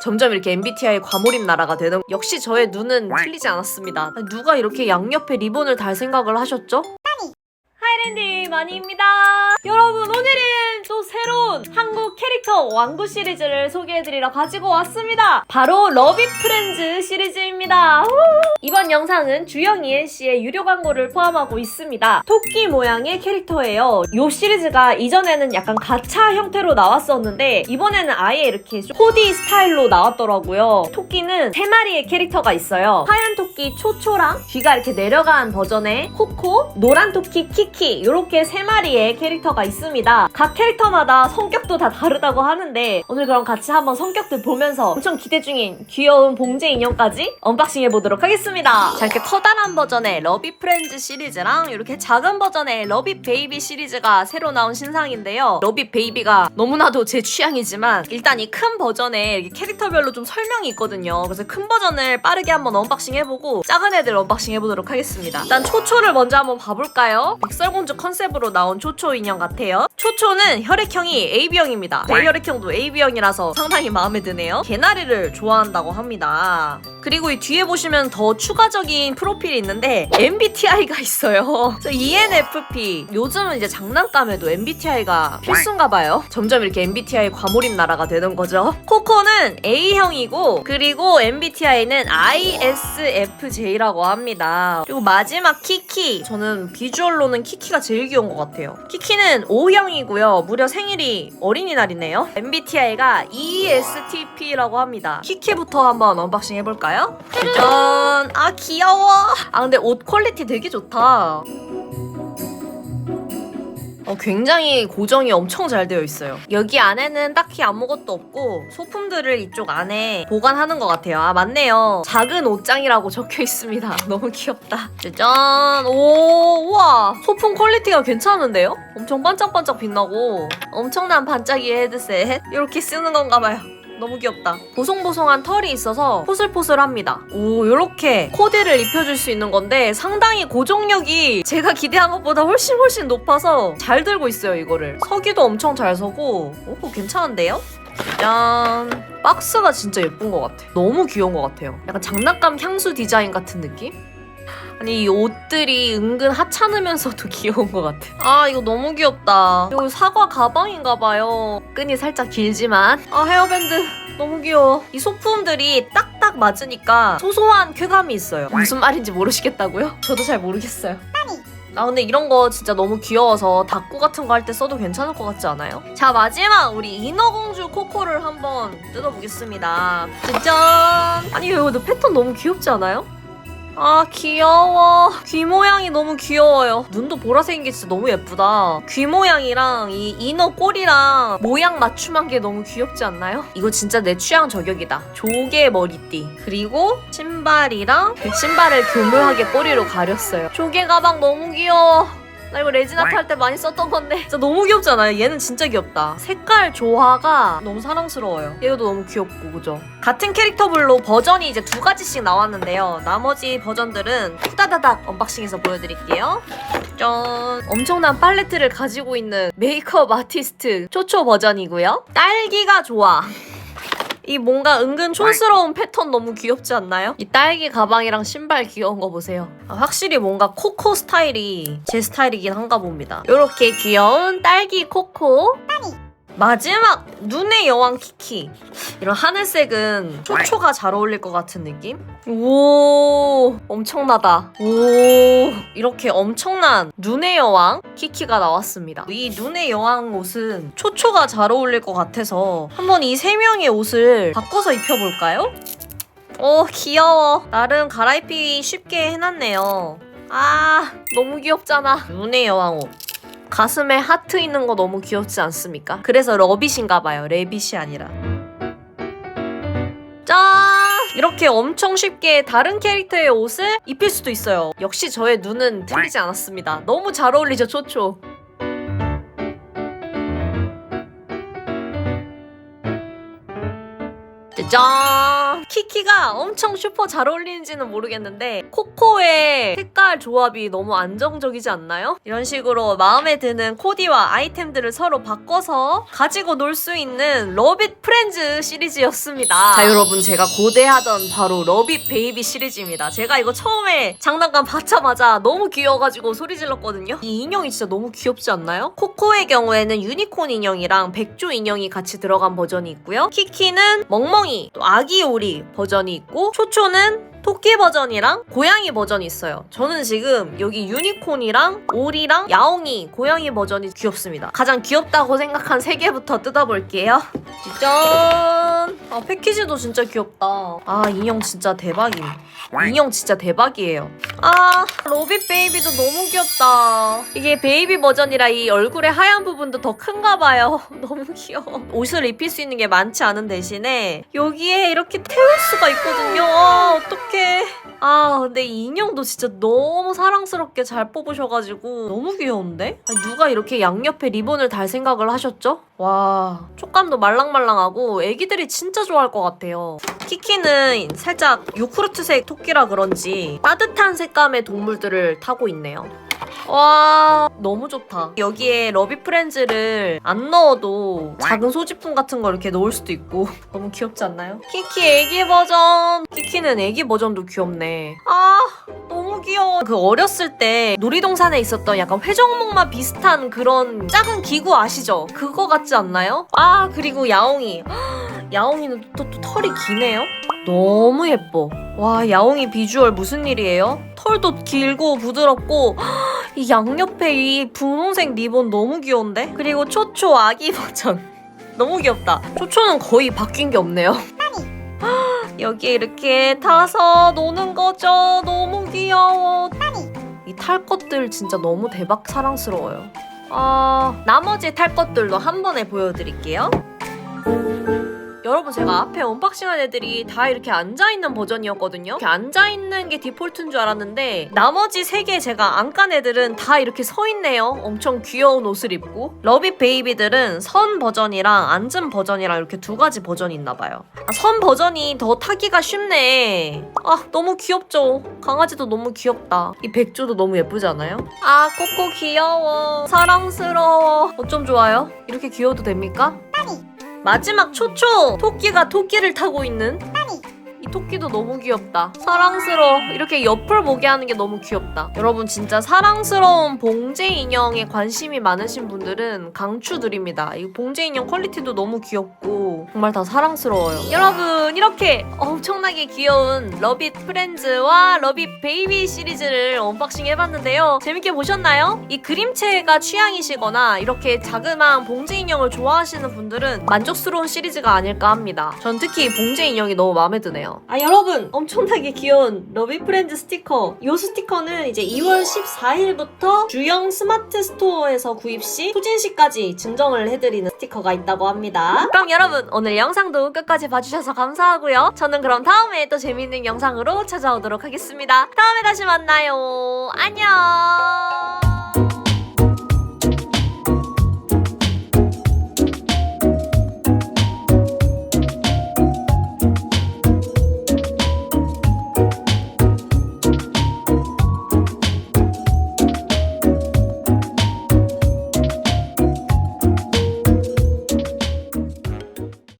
점점 이렇게 MBTI 과몰입 나라가 되는 역시 저의 눈은 틀리지 않았습니다. 누가 이렇게 양옆에 리본을 달 생각을 하셨죠? 하이랜디 마니입니다. 여러분 오늘은 또 새로운 한국 캐릭터 왕구 시리즈를 소개해드리러 가지고 왔습니다. 바로 러비 프렌즈 시리즈입니다. 우! 이번 영상은 주영 ENC의 유료 광고를 포함하고 있습니다. 토끼 모양의 캐릭터예요. 이 시리즈가 이전에는 약간 가차 형태로 나왔었는데 이번에는 아예 이렇게 4D 스타일로 나왔더라고요. 토끼는 세 마리의 캐릭터가 있어요. 하얀 토끼 초초랑 귀가 이렇게 내려간 버전의 코코, 노란 토끼 키키 이렇게 세 마리의 캐릭터가 있습니다. 각 캐릭터마다 성격도 다 다르다고 하는데 오늘 그럼 같이 한번 성격들 보면서 엄청 기대 중인 귀여운 봉제 인형까지 언박싱 해보도록 하겠습니다. 자 이렇게 커다란 버전의 러비 프렌즈 시리즈랑 이렇게 작은 버전의 러비 베이비 시리즈가 새로 나온 신상인데요. 러비 베이비가 너무나도 제 취향이지만 일단 이큰 이렇게 캐릭터별로 좀 설명이 있거든요. 그래서 큰 버전을 빠르게 한번 언박싱 해보고 작은 애들 언박싱 해보도록 하겠습니다. 일단 초초를 먼저 한번 봐볼까요? 백설공주 컨셉으로 나온 초초 인형 같아요. 초초는 혈액형이 AB형입니다. 제 혈액형도 AB형이라서 상당히 마음에 드네요. 개나리를 좋아한다고 합니다. 그리고 이 뒤에 보시면 더 추가적인 프로필이 있는데 MBTI가 있어요. ENFP. 요즘은 이제 장난감에도 MBTI가 필수인가 봐요. 점점 이렇게 MBTI 과몰입 나라가 되는 거죠. 코코는 A형이고 그리고 MBTI는 ISFJ라고 합니다. 그리고 마지막 키키. 저는 비주얼로는 키키가 제일 귀여운 것 같아요. 키키는 O형이고요. 무려 생일이 어린이날이네요. MBTI가 ESTP라고 합니다. 키키부터 한번 언박싱 해볼까요? 짜잔! 아 귀여워! 아 근데 옷 퀄리티 되게 좋다. 어, 굉장히 고정이 엄청 잘 되어 있어요. 여기 안에는 딱히 아무것도 없고 소품들을 이쪽 안에 보관하는 것 같아요. 아 맞네요. 작은 옷장이라고 적혀 있습니다. 너무 귀엽다. 짜잔! 오 우와 소품 퀄리티가 괜찮은데요? 엄청 반짝반짝 빛나고 엄청난 반짝이 헤드셋 이렇게 쓰는 건가 봐요. 너무 귀엽다. 보송보송한 털이 있어서 포슬포슬합니다. 오, 요렇게 코디를 입혀줄 수 있는 건데 상당히 고정력이 제가 기대한 것보다 훨씬 훨씬 높아서 잘 들고 있어요, 이거를. 서기도 엄청 잘 서고, 오, 괜찮은데요? 짠. 박스가 진짜 예쁜 것 같아. 너무 귀여운 것 같아요. 약간 장난감 향수 디자인 같은 느낌? 아니 이 옷들이 은근 하찮으면서도 귀여운 것 같아. 아 이거 너무 귀엽다. 이거 사과 가방인가 봐요. 끈이 살짝 길지만 아 헤어밴드 너무 귀여워. 이 소품들이 딱딱 맞으니까 소소한 쾌감이 있어요. 무슨 말인지 모르시겠다고요? 저도 잘 모르겠어요. 아 근데 이런 거 진짜 너무 귀여워서 닭구 같은 거 할 때 써도 괜찮을 것 같지 않아요? 자 마지막 우리 인어공주 코코를 한번 뜯어보겠습니다. 짜잔! 아니 이거 너 패턴 너무 귀엽지 않아요? 아 귀여워. 귀 모양이 너무 귀여워요. 눈도 보라색인 게 진짜 너무 예쁘다. 귀 모양이랑 이 이너 꼬리랑 모양 맞춤한 게 너무 귀엽지 않나요? 이거 진짜 내 취향 저격이다. 조개 머리띠. 그리고 신발이랑 그 신발을 교묘하게 꼬리로 가렸어요. 조개 가방 너무 귀여워 나 이거 레지나트 할때 많이 썼던 건데. 진짜 너무 귀엽지 않아요? 얘는 진짜 귀엽다. 색깔 조화가 너무 사랑스러워요. 얘도 너무 귀엽고 그죠? 같은 캐릭터별로 버전이 이제 두 가지씩 나왔는데요. 나머지 버전들은 후다다닥 언박싱해서 보여드릴게요. 짠. 엄청난 팔레트를 가지고 있는 메이크업 아티스트 초초 버전이고요. 딸기가 좋아 이 뭔가 은근 촌스러운 패턴 너무 귀엽지 않나요? 이 딸기 가방이랑 신발 귀여운 거 보세요. 아, 확실히 뭔가 코코 스타일이 제 스타일이긴 한가 봅니다. 이렇게 귀여운 딸기 코코. 마지막 눈의 여왕 키키. 이런 하늘색은 초초가 잘 어울릴 것 같은 느낌? 오, 엄청나다. 오, 이렇게 엄청난 눈의 여왕 키키가 나왔습니다. 이 눈의 여왕 옷은 초초가 잘 어울릴 것 같아서 한번 이 세 명의 옷을 바꿔서 입혀볼까요? 오, 귀여워. 나름 갈아입기 쉽게 해놨네요. 아, 너무 귀엽잖아. 눈의 여왕 옷. 가슴에 하트 있는 거 너무 귀엽지 않습니까? 그래서 러빗인가 봐요. 레빗이 아니라. 짠! 이렇게 엄청 쉽게 다른 캐릭터의 옷을 입힐 수도 있어요. 역시 저의 눈은 틀리지 않았습니다. 너무 잘 어울리죠, 초초. 짠! 키키가 엄청 슈퍼 잘 어울리는지는 모르겠는데 코코의 색깔 조합이 너무 안정적이지 않나요? 이런 식으로 마음에 드는 코디와 아이템들을 서로 바꿔서 가지고 놀 수 있는 러빗 프렌즈 시리즈였습니다. 자 여러분 제가 고대하던 바로 러빗 베이비 시리즈입니다. 제가 이거 처음에 장난감 받자마자 너무 귀여워가지고 소리 질렀거든요. 이 인형이 진짜 너무 귀엽지 않나요? 코코의 경우에는 유니콘 인형이랑 백조 인형이 같이 들어간 버전이 있고요. 키키는 멍멍이, 또 아기 오리 버전이 있고 초초는 토끼 버전이랑 고양이 버전이 있어요. 저는 지금 여기 유니콘이랑 오리랑 야옹이 고양이 버전이 귀엽습니다. 가장 귀엽다고 생각한 세 개부터 뜯어볼게요. 짠! 아 패키지도 진짜 귀엽다. 아 인형 진짜 대박임. 인형 진짜 대박이에요. 아 로빗 베이비도 너무 귀엽다. 이게 베이비 버전이라 이 얼굴의 하얀 부분도 더 큰가 봐요. 너무 귀여워. 옷을 입힐 수 있는 게 많지 않은 대신에 여기에 이렇게 태울 수가 있거든요. 아 어떡해. 아 근데 이 인형도 진짜 너무 사랑스럽게 잘 뽑으셔가지고 너무 귀여운데? 누가 이렇게 양옆에 리본을 달 생각을 하셨죠? 와 촉감도 말랑말랑하고 애기들이 진짜 좋아할 것 같아요. 키키는 살짝 요크루트색 토끼라 그런지 따뜻한 색감의 동물들을 타고 있네요. 와 너무 좋다 여기에 러비 프렌즈를 안 넣어도 작은 소지품 같은 거 이렇게 넣을 수도 있고 너무 귀엽지 않나요? 키키 애기 버전 키키는 애기 버전도 귀엽네 아 너무 귀여워 그 어렸을 때 놀이동산에 있었던 약간 회전목마 비슷한 그런 작은 기구 아시죠? 그거 같지 않나요? 아 그리고 야옹이 야옹이는 또, 또 털이 기네요 너무 예뻐 와 야옹이 비주얼 무슨 일이에요? 털도 길고 부드럽고 이 양옆에 이 분홍색 리본 너무 귀여운데? 그리고 초초 아기 버전 너무 귀엽다 초초는 거의 바뀐 게 없네요 여기에 이렇게 타서 노는 거죠. 너무 귀여워. 이 탈 것들 진짜 너무 대박 사랑스러워요. 아 나머지 탈 것들도 한 번에 보여드릴게요 여러분 제가 앞에 언박싱한 애들이 다 이렇게 앉아있는 버전이었거든요? 이렇게 앉아있는 게 디폴트인 줄 알았는데 나머지 세개 제가 안 깐 애들은 다 이렇게 서있네요. 엄청 귀여운 옷을 입고. 러비 베이비들은 선 버전이랑 앉은 버전이랑 이렇게 두 가지 버전이 있나봐요. 아, 선 버전이 더 타기가 쉽네. 아 너무 귀엽죠? 강아지도 너무 귀엽다. 이 백조도 너무 예쁘지 않아요? 아 코코 귀여워. 사랑스러워. 어쩜 좋아요? 이렇게 귀여워도 됩니까? 마지막 초초 토끼가 토끼를 타고 있는 이 토끼도 너무 귀엽다. 사랑스러워. 이렇게 옆을 보게 하는 게 너무 귀엽다. 여러분 진짜 사랑스러운 봉제 인형에 관심이 많으신 분들은 강추드립니다. 이 봉제 인형 퀄리티도 너무 귀엽고 정말 다 사랑스러워요. 여러분 이렇게 엄청나게 귀여운 러빗 프렌즈와 러빗 베이비 시리즈를 언박싱 해봤는데요. 재밌게 보셨나요? 이 그림체가 취향이시거나 이렇게 자그마한 봉제 인형을 좋아하시는 분들은 만족스러운 시리즈가 아닐까 합니다. 전 특히 봉제 인형이 너무 마음에 드네 요 아 여러분 엄청나게 귀여운 러비 프렌즈 스티커. 이 스티커는 이제 2월 14일부터 주영 스마트 스토어에서 구입 시 소진 시까지 증정을 해드리는 스티커가 있다고 합니다. 그럼 여러분 오늘 영상도 끝까지 봐주셔서 감사하고요. 저는 그럼 다음에 또 재밌는 영상으로 찾아오도록 하겠습니다. 다음에 다시 만나요. 안녕